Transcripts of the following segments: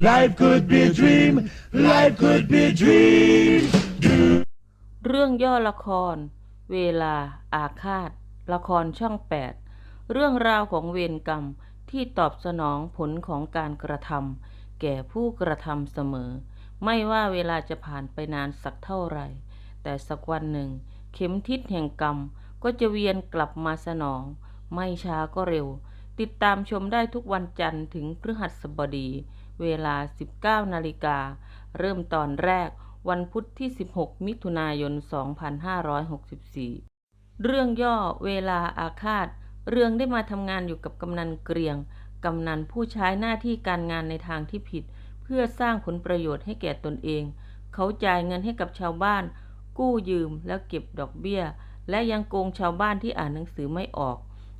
Life could be a dream. Life could be a dream. เรื่องย่อละคร เวลา อาฆาต ละครช่อง 8 เรื่องราวของเวรกรรมที่ตอบสนองผลของการกระทำแก่ผู้กระทำเสมอ ไม่ว่าเวลาจะผ่านไปนานสักเท่าไหร่ แต่สักวันหนึ่ง เข็มทิศแห่งกรรมก็จะเวียนกลับมาสนอง ไม่ช้าก็เร็ว ติดตามชมได้ทุกวันจันทร์ถึงพฤหัสบดี เวลา 19 นาฬิกา เริ่มตอนแรกวันพุธที่ 16 มิถุนายน 2564 เรื่องย่อเวลาอาฆาต เรื่องได้มาทำงานอยู่กับกำนันเกรียง กำนันผู้ใช้หน้าที่การงานในทางที่ผิด เพื่อสร้างผลประโยชน์ให้แก่ตนเอง เขาจ่ายเงินให้กับชาวบ้าน กู้ยืมแล้วเก็บดอกเบี้ย และยังโกงชาวบ้านที่อ่านหนังสือไม่ออก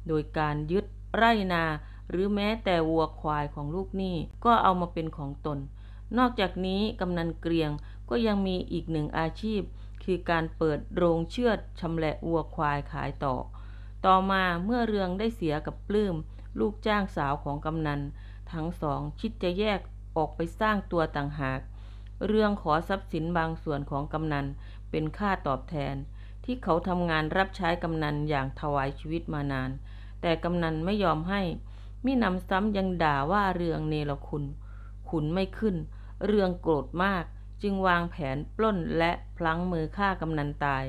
โดยการยึด ไร่นา หรือแม้แต่วัวควายของลูกหนี้ก็เอามาเป็นของตน นอกจากนี้กำนันเกรียงก็ยังมีอีกหนึ่งอาชีพ คือการเปิดโรงเชือดชำแหละวัวควายขายต่อ ต่อมาเมื่อเรืองได้เสียกับปลื้มลูกจ้างสาวของกำนัน ทั้งสองคิดจะแยกออกไปสร้างตัวต่างหาก เรื่องขอทรัพย์สินบางส่วนของกำนันเป็นค่าตอบแทน ที่เขาทำงานรับใช้กำนันอย่างถวายชีวิตมานาน แต่กำนันไม่ยอมให้มินำซ้ำยังด่าว่าเรืองเนรคุณ ขุนไม่ขึ้น เรืองโกรธมาก จึงวางแผนปล้นและพลั้งมือฆ่ากำนันตาย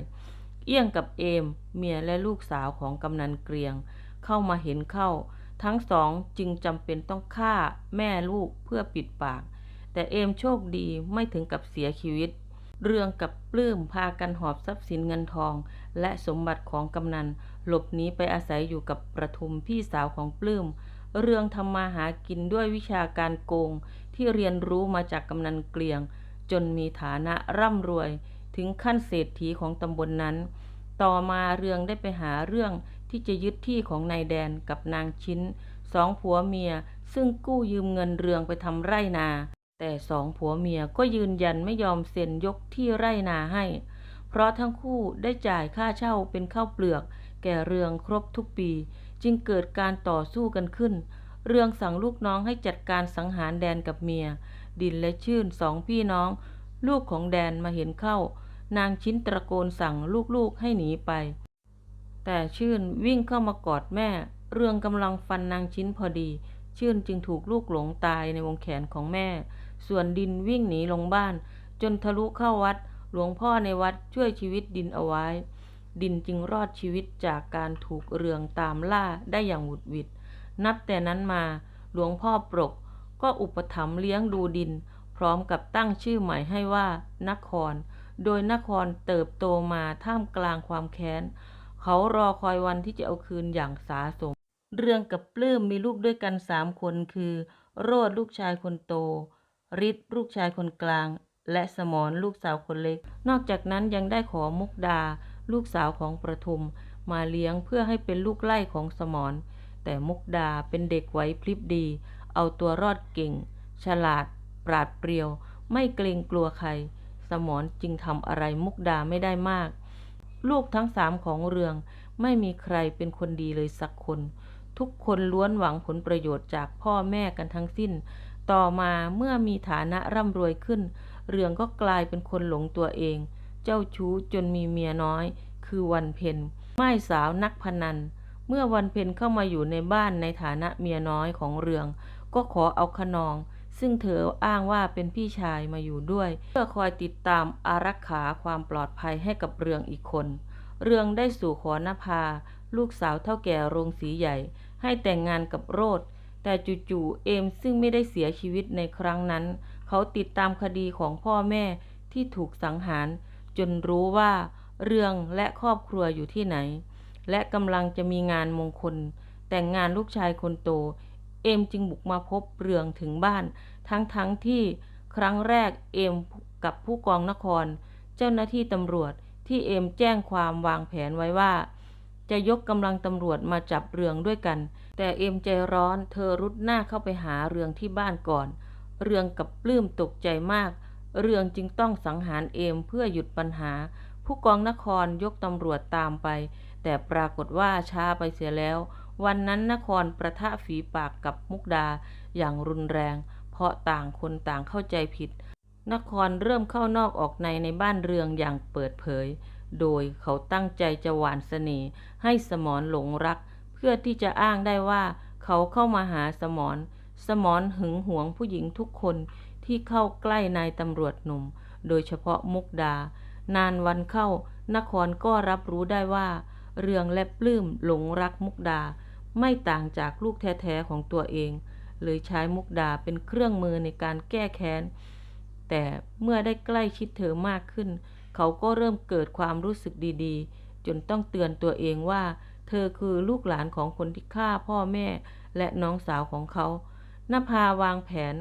เอี้ยงกับเอม เมียและลูกสาวของกำนันเกรียง เข้ามาเห็นเข้า ทั้งสองจึงจำเป็นต้องฆ่าแม่ลูกเพื่อปิดปาก แต่เอมโชคดีไม่ถึงกับเสียชีวิต เรื่องกับปลื้มพากันหอบทรัพย์สินเงินทอง และสมบัติของกำนัน หลบหนีไปอาศัยอยู่กับประทุมพี่สาวของปลื้ม เรื่องทำมาหากินด้วยวิชาการโกงที่เรียนรู้มาจากกำนันเกลียง จนมีฐานะร่ำรวย ถึงขั้นเศรษฐีของตำบลนนั้น ต่อมาเรืองได้ไปหาเรื่องที่จะยึดที่ของนายแดนกับนางชิ้น สองผัวเมียซึ่งกู้ยืมเงินเรืองไปทำไร่นา แต่สองผัวเมียก็ยืนยันไม่ยอมเซ็นยกที่ไร่นาให้ เพราะทั้งคู่ได้จ่ายค่าเช่าเป็นข้าวเปลือก แก่เรืองครบทุกปี จึงเกิดการต่อสู้กันขึ้น เรืองสั่งลูกน้องให้จัดการสังหารแดนกับเมีย ดินและชื่นสองพี่น้อง ลูกของแดนมาเห็นเข้า นางชิ้นตะโกนสั่งลูกๆให้หนีไป แต่ชื่นวิ่งเข้ามากอดแม่ เรืองกำลังฟันนางชิ้นพอดี ชื่นจึงถูกลูกหลงตายในวงแขนของแม่ ส่วนดินวิ่งหนีลงบ้าน จนทะลุเข้าวัด หลวงพ่อในวัดช่วยชีวิตดินเอาไว้ ดินจึงรอดชีวิตจากการถูกเรืองตามล่าได้อย่างหวุดหวิด นับแต่นั้นมาหลวงพ่อปรก ก็อุปถัมภ์เลี้ยงดูดิน พร้อมกับตั้งชื่อใหม่ให้ว่านคร โดยนครเติบโตมาท่ามกลางความแค้น เขารอคอยวันที่จะเอาคืนอย่างสาสม เรื่องกับปลื้มมีลูกด้วยกันสามคนคือ โรดลูกชายคนโตฤทธิ์ลูกชายคนกลาง และสมรลูกสาวคนเล็ก นอกจากนั้นยังได้ขอมุกดา ลูกสาวของประทุม มาเลี้ยงเพื่อให้เป็นลูกไล่ของสมรแต่มุกดาเป็นเด็กไหวพริบดี เอาตัวรอดเก่ง ฉลาด ปราดเปรียว ไม่เกรงกลัวใคร สมรจึงทำอะไรมุกดาไม่ได้มาก ลูกทั้งสามของเรืองไม่มีใครเป็นคนดีเลยสักคน ทุกคนล้วนหวังผลประโยชน์จากพ่อแม่กันทั้งสิ้น ต่อมาเมื่อมีฐานะร่ำรวยขึ้น เรืองก็กลายเป็นคนหลงตัวเอง เจ้าชู้จนมีเมียน้อย คือวันเพ็ญไม้สาวนักพนัน เมื่อวันเพ็ญเข้ามาอยู่ในบ้านในฐานะเมียน้อยของเรือง ก็ขอเอาขนอง ซึ่งเธออ้างว่าเป็นพี่ชายมาอยู่ด้วย เพื่อคอยติดตามอารักขาความปลอดภัยให้กับเรืองอีกคน เรืองได้สู่ขอนภา ลูกสาวเท่าแก่โรงสีใหญ่ ให้แต่งงานกับโรดแต่จู่ๆเอมซึ่งไม่ได้เสียชีวิตในครั้งนั้น เขาติดตามคดีของพ่อแม่ที่ถูกสังหาร จนรู้ว่าเรืองและครอบครัวอยู่ที่ไหน และกำลังจะมีงานมงคล แต่งงานลูกชายคนโต เอมจึงบุกมาพบเรืองถึงบ้าน ทั้งๆทที่ครั้งแรกเอมกับผู้กองนคร เจ้าหน้าที่ตำรวจที่เอมแจ้งความวางแผนไว้ว่า จะยกกำลังตำรวจมาจับเรืองด้วยกัน แต่เอมใจร้อนเธอรุดหน้าเข้าไปหาเรืองที่บ้านก่อน เรืองกับปลื้มตกใจมาก เรืองจึงต้องสังหารเอมเพื่อหยุดปัญหา ผู้กองนครยกตำรวจตามไป แต่ปรากฏว่าช้าไปเสียแล้ว วันนั้นนครประทะฝีปากกับมุกดาอย่างรุนแรง เพราะต่างคนต่างเข้าใจผิด นครเริ่มเข้านอกออกในในบ้านเรืองอย่างเปิดเผย โดยเขาตั้งใจจะหวานเสน่ห์ให้สมรหลงรัก เพื่อที่จะอ้างได้ว่า เขาเข้ามาหาสมร สมรหึงหวงผู้หญิงทุกคนที่เข้าใกล้นายตำรวจหนุ่ม โดยเฉพาะมุกดา นานวันเข้านครก็รับรู้ได้ว่า เรืองและปลื้มหลงรักมุกดา ไม่ต่างจากลูกแท้ๆของตัวเอง เลยใช้มุกดาเป็นเครื่องมือในการแก้แค้น แต่เมื่อได้ใกล้ชิดเธอมากขึ้น เขาก็เริ่มเกิดความรู้สึกดีๆ จนต้องเตือนตัวเองว่า เธอคือลูกหลานของคนที่ฆ่าพ่อแม่และน้องสาวของเขา นภาวางแผน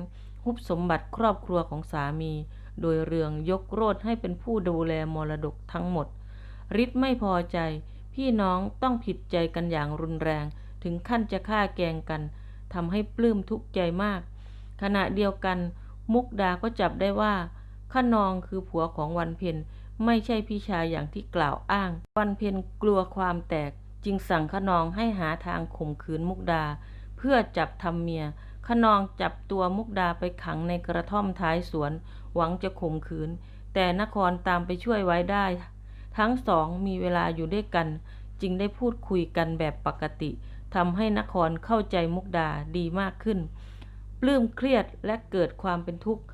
ฮุบสมบัติครอบครัวของสามี โดยเรืองยกโรดให้เป็นผู้ดูแลมรดกทั้งหมดฤทธิ์ไม่พอใจ พี่น้องต้องผิดใจกันอย่างรุนแรง ถึงขั้นจะฆ่าแกงกันทำให้ปลื้มทุกข์ใจมาก ขณะเดียวกัน มุกดาก็จับได้ว่าขนองคือผัวของวันเพ็ญไม่ใช่พี่ชายอย่างที่กล่าวอ้าง วันเพ็ญกลัวความแตก จึงสั่งขนองให้หาทางข่มขืนมุกดา เพื่อจับทำเมีย ขนองจับตัวมุกดาไปขังในกระท่อมท้ายสวน หวังจะข่มขืน แต่นครตามไปช่วยไว้ได้ ทั้งสองมีเวลาอยู่ด้วยกัน จึงได้พูดคุยกันแบบปกติทำให้นครเข้าใจมุกดาดีมากขึ้น ปลื้มเครียดและเกิดความเป็นทุกข์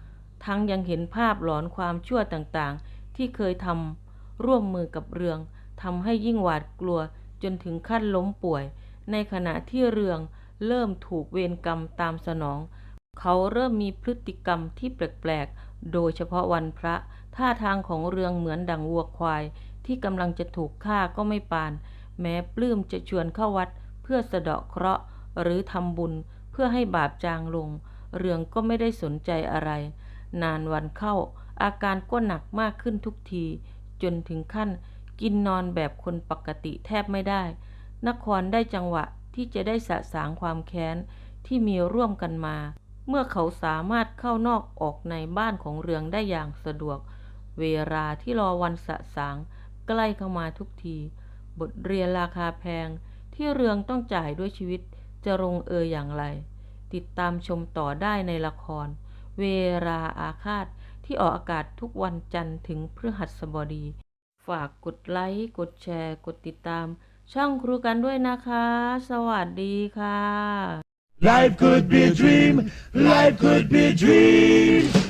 ทั้งยังเห็นภาพหลอนความชั่วต่างๆ ที่เคยทำร่วมมือกับเรืองทำให้ยิ่งหวาดกลัวจนถึงขั้นล้มป่วย ในขณะที่เรือง เริ่มถูกเวรกรรมตามสนอง เขาเริ่มมีพฤติกรรมที่แปลกๆ โดยเฉพาะวันพระ ท่าทางของเรืองเหมือนดังวัวควาย ที่กำลังจะถูกฆ่าก็ไม่ปาน แม้ปลื้มจะชวนเข้าวัด เพื่อสะเดาะเคราะห์ หรือทำบุญเพื่อให้บาปจางลง เรืองก็ไม่ได้สนใจอะไร นานวันเข้า อาการก็หนักมากขึ้นทุกที จนถึงขั้นกินนอนแบบคนปกติแทบไม่ได้ นครได้จังหวะ ที่จะได้สะสางความแค้นที่มีร่วมกันมา เมื่อเขาสามารถเข้านอกออกในบ้านของเรืองได้อย่างสะดวก เวลาที่รอวันสะสางใกล้เข้ามาทุกที บทเรียนราคาแพงที่เรืองต้องจ่ายด้วยชีวิตจะลงเอยอย่างไร ติดตามชมต่อได้ในละคร เวลาอาฆาตที่ออกอากาศทุกวันจันทร์ถึงพฤหัสบดี ฝากกดไลค์ กดแชร์ กดติดตาม ช่องครูกันด้วยนะคะ สวัสดีค่ะ Life could be a dream. Life could be a dream.